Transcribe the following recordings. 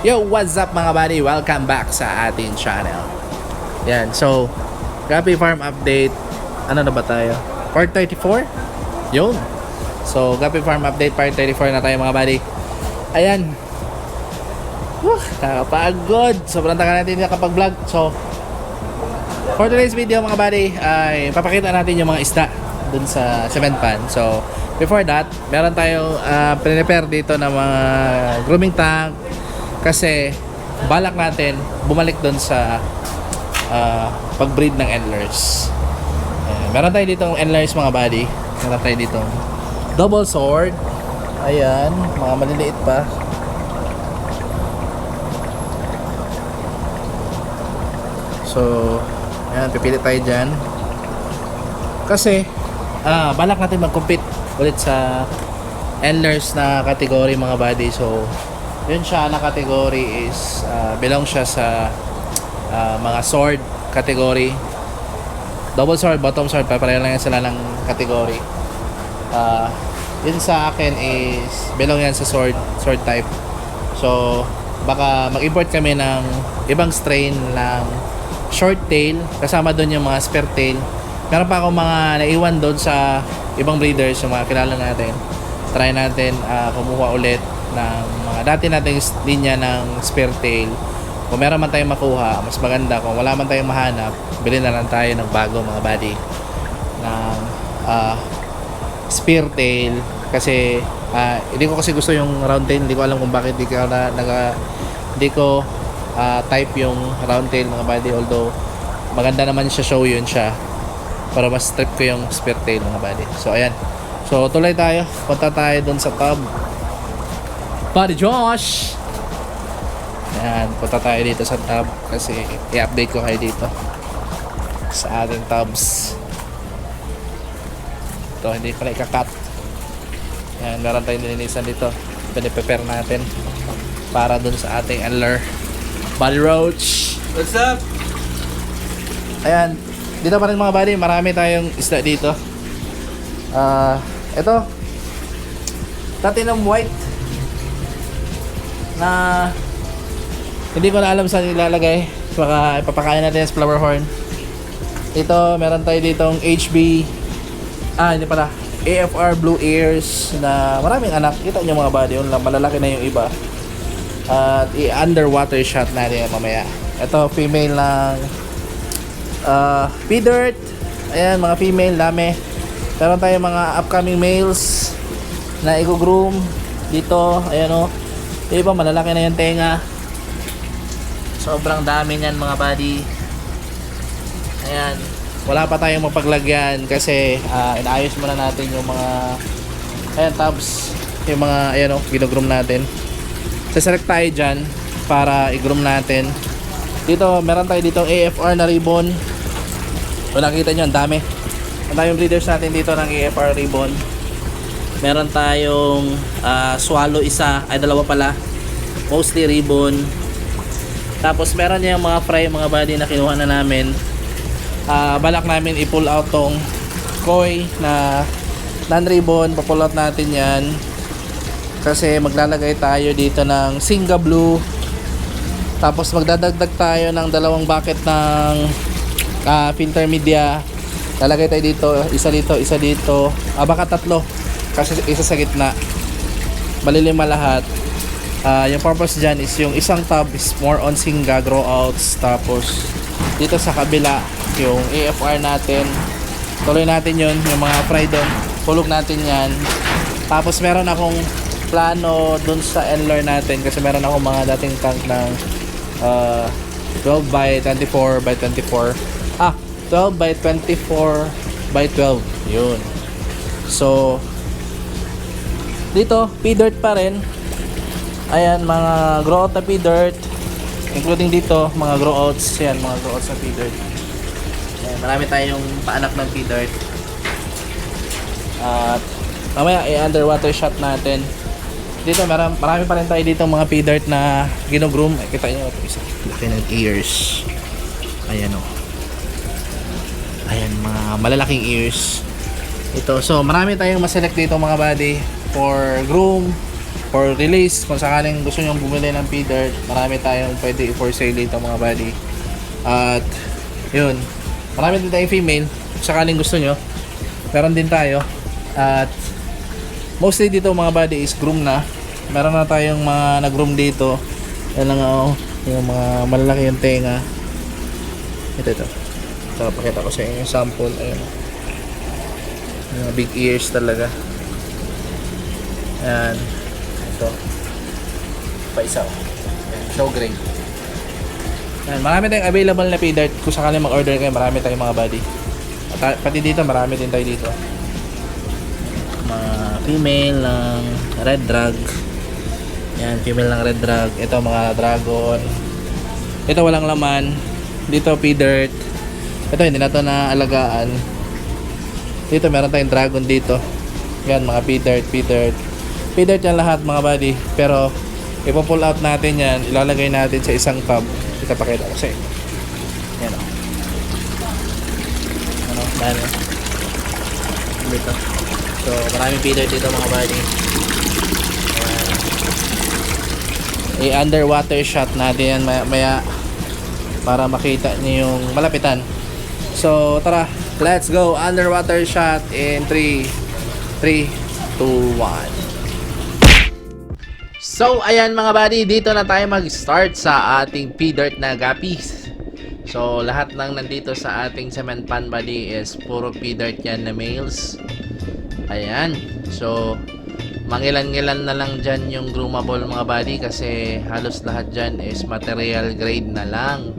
Yo, what's up mga buddy? Welcome back sa ating channel. Yan, so, Gapi Farm Update. Ano na ba tayo? Part 34? Yun. So, Gapi Farm Update, part 34 na tayo mga buddy. Ayan. Whew, nakapagod. Sobrang tagal natin nakapag-vlog. So, for today's video mga buddy, ay papakita natin yung mga isda dun sa cement pan. So, before that, meron tayong uh, prepare dito ng mga grooming tank kasi balak natin bumalik dun sa uh, pag-breed ng endlers. Ayan. Meron tayo dito endlers mga buddy. Meron tayo dito double sword. Ayan, mga maliliit pa. So, ayan, pipili tayo dyan. Kasi, ah, balak natin mag-compete ulit sa endlers na category mga buddy. So, yun siya na category is ah, belong siya sa ah, mga sword category. Double sword, bottom sword, pareho lang yan sila ng category. Ah, yun sa akin is belong yan sa sword, sword type. So, baka mag-import kami ng ibang strain ng short tail kasama doon yung mga spare tail meron pa akong mga naiwan doon sa ibang breeders yung mga kilala natin try natin ah, kumuha ulit ng mga dati nating linya ng spare tail. Kung meron man tayong makuha mas maganda. Kung wala man tayong mahanap bili na lang tayo ng bago mga buddy ng ah, spear tail. Kasi ah, hindi ko kasi gusto yung round tail. Hindi ko alam kung bakit hindi ko na naga hindi ko ah, type yung round tail mga buddy. Although maganda naman siya show yun siya. Para mas trip ko yung spear tail mga buddy. So ayan so tuloy tayo. Punta tayo dun sa tub Buddy Josh! Ayan punta tayo dito sa tub kasi i-update ko kayo dito sa ating tubs ito hindi na ikakat ayan meron tayong nilinisan dito. Piniprepare natin para dun sa ating anler body roach! What's up? ayan dito pa rin mga buddy. Marami tayong isda dito. Ah ito. Platinum white. Na hindi ko na alam saan ilalagay. Baka ipapakain natin sa flower horn. Ito meron tayo ditong HB ah hindi pala. AFR Blue Ears na maraming anak. Kita nyo mga buddy yun lang. Malalaki na yung iba. At i-underwater shot natin mamaya. Ito female ng uh, P-Dirt ayan mga female dami meron tayong mga upcoming males na i-groom dito. Ayan o yung iba malalaki na yung tenga. Sobrang dami niyan mga buddy. Ayan. Wala pa tayong mapaglagyan kasi ah, inaayos muna natin yung mga ayan tabs yung mga ayan o ginogroom natin. Saselect tayo dyan para i-groom natin. Dito meron tayo dito AFR na ribbon. Kung nakita nyo ang dami ang daming breeders natin dito ng AFR ribbon. Meron tayong ah, swallow isa. Ay dalawa pala. Mostly ribbon. Tapos meron yung mga fry mga body na kinuha na namin. Ah, balak namin i-pull out tong koi na non-ribbon. Pa-pull out natin yan. Kasi maglalagay tayo dito ng Singa Blue. Tapos magdadagdag tayo ng dalawang bucket ng ah, filter media lalagay tayo dito isa dito isa dito. Ah, baka tatlo. Kasi isa sa gitna. Malilima lahat. Ah, yung purpose dyan is yung isang tub is more on singa grow outs. Tapos dito sa kabila yung AFR natin. Tuloy natin yun yung mga doon hulog natin yan. Tapos meron akong plano dun sa Enlor natin. Kasi meron akong mga dating tank ng uh, 12 by 24 by 24 ah 12 by 24 by 12 yun. So dito P-dirt pa rin. Ayan mga grow out na P-dirt including dito mga grow outs. Yan mga grow outs na P-dirt ayan, marami tayong paanak ng P-dirt at mamaya i-underwater shot natin. Dito marami, marami pa rin tayo dito mga P-dirt na ginogroom. Ay, kita nyo laki ng ears. Ayan o ayan mga malalaking ears ito so marami tayong maselect dito mga buddy for groom for release. Kung sakaling gusto nyo bumili ng feeder, marami tayong pwede i-for sale dito mga buddy. At yun, marami din tayong female. Kung sakaling gusto nyo, meron din tayo. At mostly dito mga buddy is groom na. Meron na tayong mga nag-groom dito. Yan lang oh, yung mga malalaki yung tenga. Ito ito. Ito, pakita ko sa inyo yung sample. Yung Mga big ears talaga. Yan. Ito. Pa isa. oh. Yan. Show grade. Yan. Marami tayong available na pay dart. Kung sakali mag-order kayo, marami tayong mga body. At, pati dito, marami din tayo dito. Mga female ng red drag. Yan, female ng red drag. Ito, mga dragon. Ito, walang laman. Dito, pay dirt. Ito, hindi na to na alagaan. Dito, meron tayong dragon dito. Yan, mga pay dirt, pay dirt. Pay dirt yan lahat, mga buddy. Pero, ipo-pull out natin yan. Ilalagay natin sa isang tub. Ito, pakita ko sa inyo. Yan, o. Ano, dami. Dito. So, maraming pay dirt dito, mga buddy. i-underwater shot natin yan maya, maya para makita niyo yung malapitan. So, tara, let's go. Underwater shot in 3, 3, 2, 1. So, ayan mga buddy, dito na tayo mag-start sa ating P-Dirt na guppies. So, lahat ng nandito sa ating cement pan buddy is puro P-Dirt yan na males. Ayan. So, mangilan-ngilan na lang dyan yung groomable mga buddy kasi halos lahat dyan is material grade na lang.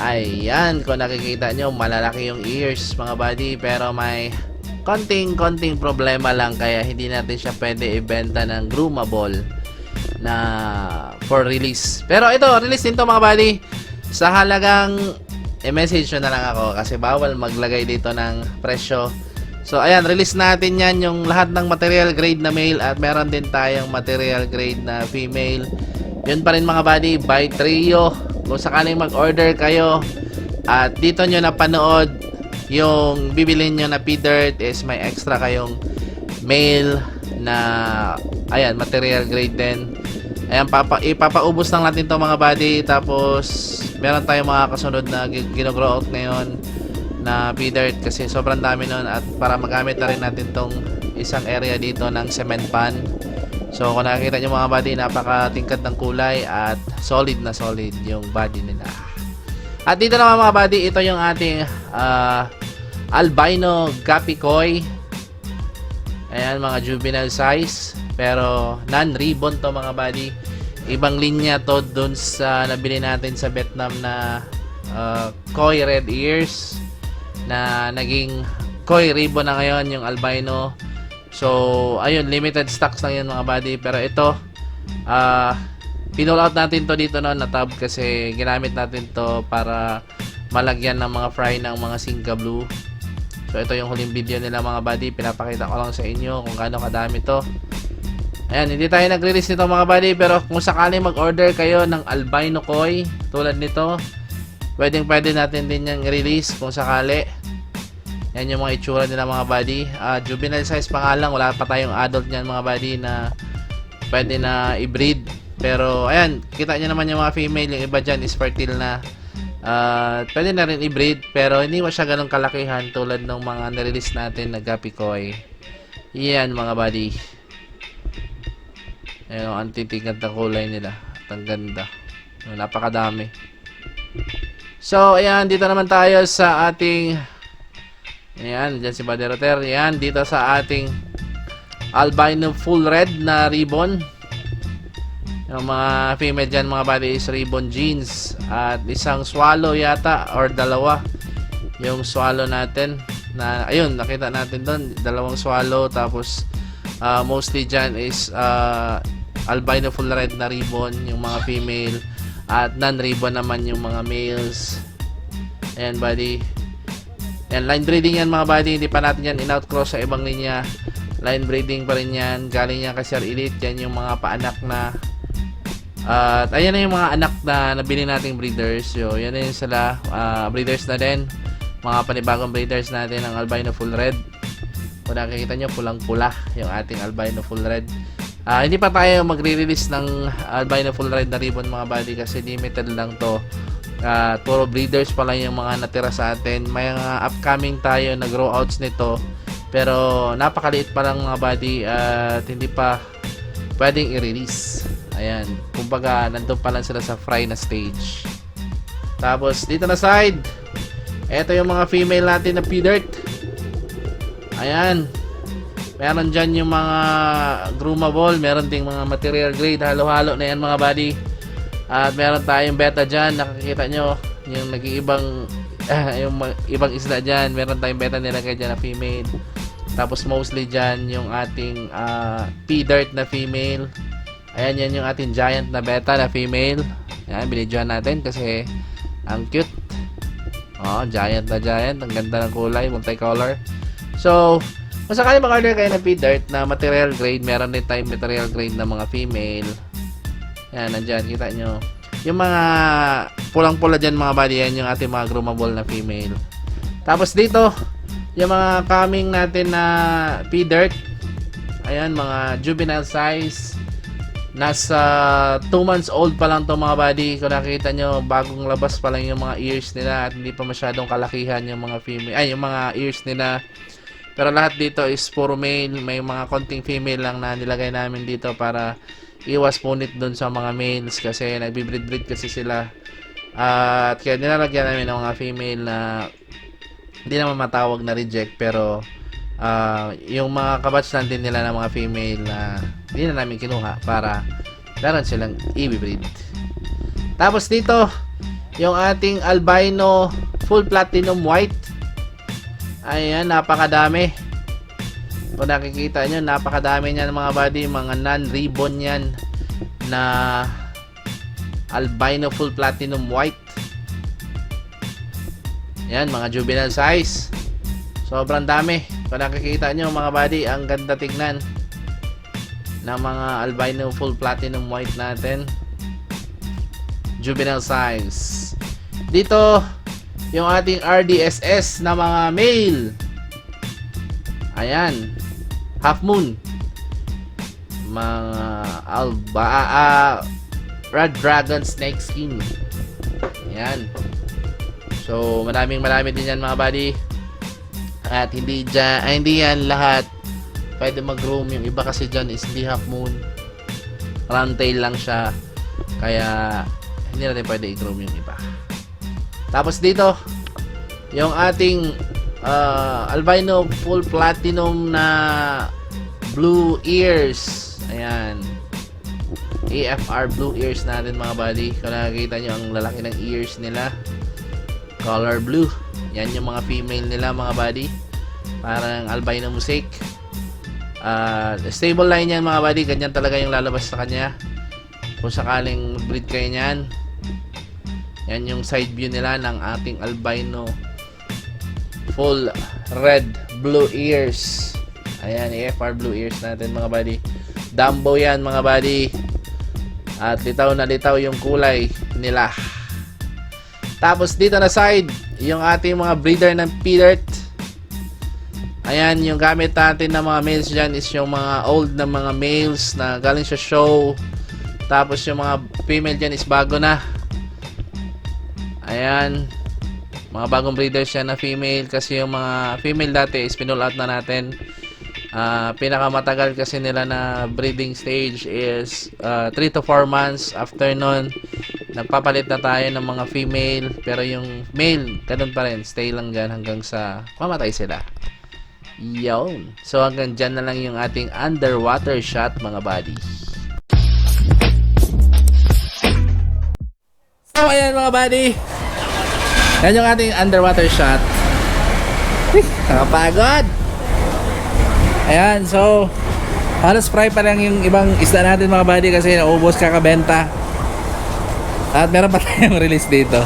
Ayan, kung nakikita nyo, malalaki yung ears mga buddy pero may konting-konting problema lang kaya hindi natin siya pwede ibenta ng groomable na for release. Pero ito, release din to mga buddy sa halagang i-message nyo na lang ako kasi bawal maglagay dito ng presyo So ayan, release natin yan yung lahat ng material grade na male at meron din tayong material grade na female. Yun pa rin mga buddy, by trio. Kung sakaling mag-order kayo at dito nyo napanood yung bibilin nyo na P-Dirt is may extra kayong male na ayan, material grade din. Ayan, papa, ipapaubos lang natin to mga buddy tapos meron tayong mga kasunod na ginogrow out ngayon na P-Dirt kasi sobrang dami nun at para magamit na rin natin tong isang area dito ng cement pan. So kung nakikita nyo mga body, napaka-tingkad ng kulay at solid na solid yung body nila. At dito naman mga body, ito yung ating uh, albino koi. Ayan, mga juvenile size. Pero non-ribbon to mga body. Ibang linya to dun sa nabili natin sa Vietnam na uh, koi red ears na naging koi ribbon na ngayon yung albino. So, ayun, limited stocks lang yun mga buddy. Pero ito, ah, uh, pinull out natin to dito noon na tab kasi ginamit natin to para malagyan ng mga fry ng mga Singa Blue. So, ito yung huling video nila mga buddy. Pinapakita ko lang sa inyo kung gaano kadami to. Ayan, hindi tayo nag-release nito mga buddy. Pero kung sakali mag-order kayo ng albino koi, tulad nito, pwedeng pwede natin din yung release kung sakali. Yan yung mga itsura nila mga buddy. Uh, juvenile size pa nga lang. Wala pa tayong adult niyan mga buddy na pwede na i-breed. Pero ayan, kita nyo naman yung mga female. Yung iba dyan is fertile na. Uh, pwede na rin i-breed. Pero hindi mo siya ganun kalakihan tulad ng mga nirelease natin na Guppy Koi. Yan mga buddy. Ayan, ang titingad ng kulay nila. At ang ganda. Napakadami. So, ayan, dito naman tayo sa ating Ayan, dyan si Baderoter. Ayan, dito sa ating albino full red na ribbon. Yung mga female dyan, mga body is ribbon jeans. At isang swallow yata, or dalawa. Yung swallow natin. Na, ayun, nakita natin doon. Dalawang swallow. Tapos, uh, mostly dyan is uh, albino full red na ribbon. Yung mga female. At non-ribbon naman yung mga males. Ayan, buddy. Yan, line breeding yan mga buddy. Hindi pa natin yan in-out sa ibang linya. Line breeding pa rin yan. Galing yan kay Sir Elite. Yan yung mga paanak na at uh, ayan na yung mga anak na nabili nating breeders. So, yan na yung sila. Uh, breeders na din. Mga panibagong breeders natin ng albino full red. Kung nakikita nyo, pulang-pula yung ating albino full red. Ah, hindi pa tayo magre-release ng albino full red na ribbon mga buddy kasi limited lang to. Ah, puro breeders pa lang yung mga natira sa atin. May mga upcoming tayo na grow outs nito. Pero napakaliit pa lang mga buddy at hindi pa pwedeng i-release. Ayan. Kumbaga, nandun pa lang sila sa fry na stage. Tapos, dito na side. Ito yung mga female natin na P-Dirt. Ayan. Meron dyan yung mga groomable. Meron ding mga material grade. Halo-halo na yan mga buddy. At meron tayong beta dyan. Nakikita nyo. Yung nag-iibang yung mga- ibang isda dyan. Meron tayong beta nilagay dyan na female. Tapos mostly dyan yung ating ah, P-Dirt na female. Ayan yan yung ating giant na beta na female. Ayan, binidyohan natin kasi ang cute. Oh, giant na giant. Ang ganda ng kulay, multicolor. So, kung sakali mag-order kayo ng P-Dirt na material grade, meron din tayong material grade na mga female. Yan, nandyan, kita nyo. Yung mga pulang-pula dyan mga body, yan yung ating mga groomable na female. Tapos dito, yung mga coming natin na P-Dirt, ayan, mga juvenile size. Nasa 2 months old pa lang to mga buddy. Kung nakita nyo, bagong labas pa lang yung mga ears nila at hindi pa masyadong kalakihan yung mga female, ay, yung mga ears nila. Pero lahat dito is puro male. May mga konting female lang na nilagay namin dito para iwas punit dun sa mga males kasi nagbibreed-breed kasi sila. at kaya nilalagyan namin ng mga female na hindi naman matawag na reject pero ah, yung mga kabatch din nila ng mga female na hindi na namin kinuha para meron silang i-breed. Tapos dito, yung ating albino full platinum white. Ayan, napakadami. Kung nakikita nyo, napakadami niyan mga buddy, mga non-ribbon yan na albino full platinum white. Yan, mga juvenile size. Sobrang dami. Kung nakikita nyo mga buddy, ang ganda tignan ng mga albino full platinum white natin. Juvenile size. Dito, yung ating RDSS na mga male. Ayan. Half moon. Mga alba, ah, red dragon snake skin. Ayan. So, maraming marami din yan mga buddy. At hindi dyan, ay, hindi yan lahat pwede mag-roam. Yung iba kasi dyan is hindi half moon. Round tail lang siya. Kaya, hindi natin pwede i-groom yung iba. Tapos dito, yung ating ah, albino full platinum na blue ears. Ayan. AFR blue ears natin mga buddy. Kung nakikita nyo ang lalaki ng ears nila. Color blue. Yan yung mga female nila mga buddy. Parang albino mosaic. Ah, stable line yan mga buddy. Ganyan talaga yung lalabas sa kanya. Kung sakaling breed kayo niyan. Yan yung side view nila ng ating albino full red blue ears. Ayan, AFR blue ears natin mga buddy. Dumbo yan mga buddy. At litaw na litaw yung kulay nila. Tapos dito na side, yung ating mga breeder ng P-Dirt. Ayan, yung gamit natin ng mga males dyan is yung mga old na mga males na galing sa show. Tapos yung mga female dyan is bago na. Ayan. Mga bagong breeders yan na female kasi yung mga female dati is pinull out na natin. Ah, pinakamatagal kasi nila na breeding stage is 3 to 4 months. After nun, nagpapalit na tayo ng mga female. Pero yung male, ganun pa rin. Stay lang dyan hanggang sa mamatay sila. Yun. So hanggang dyan na lang yung ating underwater shot mga buddy. So ayan mga buddy. Yan yung ating underwater shot. Nakapagod. Ayan, so halos fry pa lang yung ibang isda natin mga buddy kasi naubos kakabenta. At meron pa tayong release dito.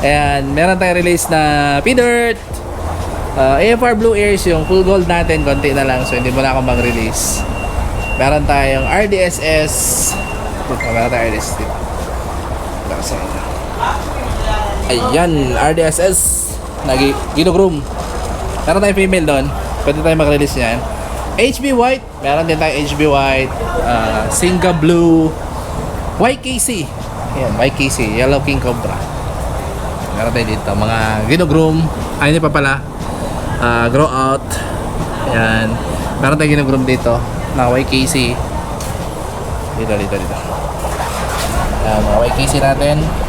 Ayan, meron tayong release na P-Dirt. Uh, AFR Blue Ears, yung full gold natin, konti na lang. So, hindi mo na ako mag-release. Meron tayong RDSS. Meron tayong RDSS dito. Para sa inyo. Ayan, RDSS. Nagi, ginugroom. Meron tayong female doon. Pwede tayo mag-release yan. HB White, meron din tayo HB White, uh, Singa Blue, YKC. Ayan, YKC, Yellow King Cobra. Meron tayo dito, mga ginogroom. Ay, hindi pa pala. Ah, grow out. Ayan. Meron tayo ginogroom dito, na YKC. Dito, dito, dito. Ayan, mga YKC natin.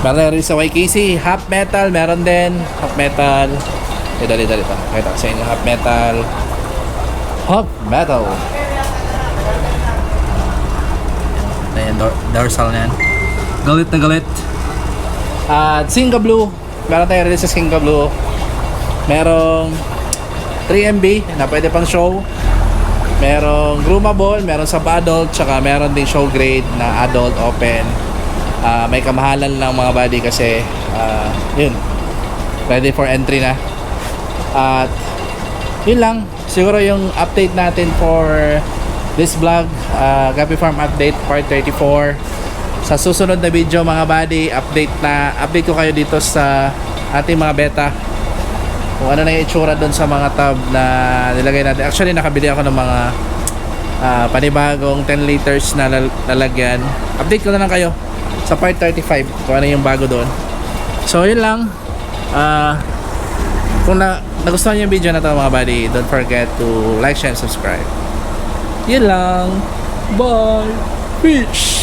Meron rin sa YKC, half metal, meron din. Half metal. Dito, dito, dito. Kita ko sa inyo, half metal. Half metal. Ayan, dor- dorsal na yan. Galit na galit. At Singa Blue. Meron tayo rin sa Singa Blue. Merong 3MB na pwede pang show. Merong groomable, meron sa adult, tsaka meron din show grade na adult open. Ah, may kamahalan lang mga body kasi ah, yun. Ready for entry na. At yun lang. Siguro yung update natin for this vlog, uh, Gapi Farm Update Part 34. Sa susunod na video mga buddy, update na update ko kayo dito sa ating mga beta. Kung ano na yung itsura doon sa mga tab na nilagay natin. Actually, nakabili ako ng mga ah, panibagong 10 liters na lal- lalagyan. Update ko na lang kayo sa part 35 kung ano yung bago doon. So, yun lang. Ah, kung na, nagustuhan niyo yung video na to mga buddy, don't forget to like, share, and subscribe. Yun lang. Bye. Peace.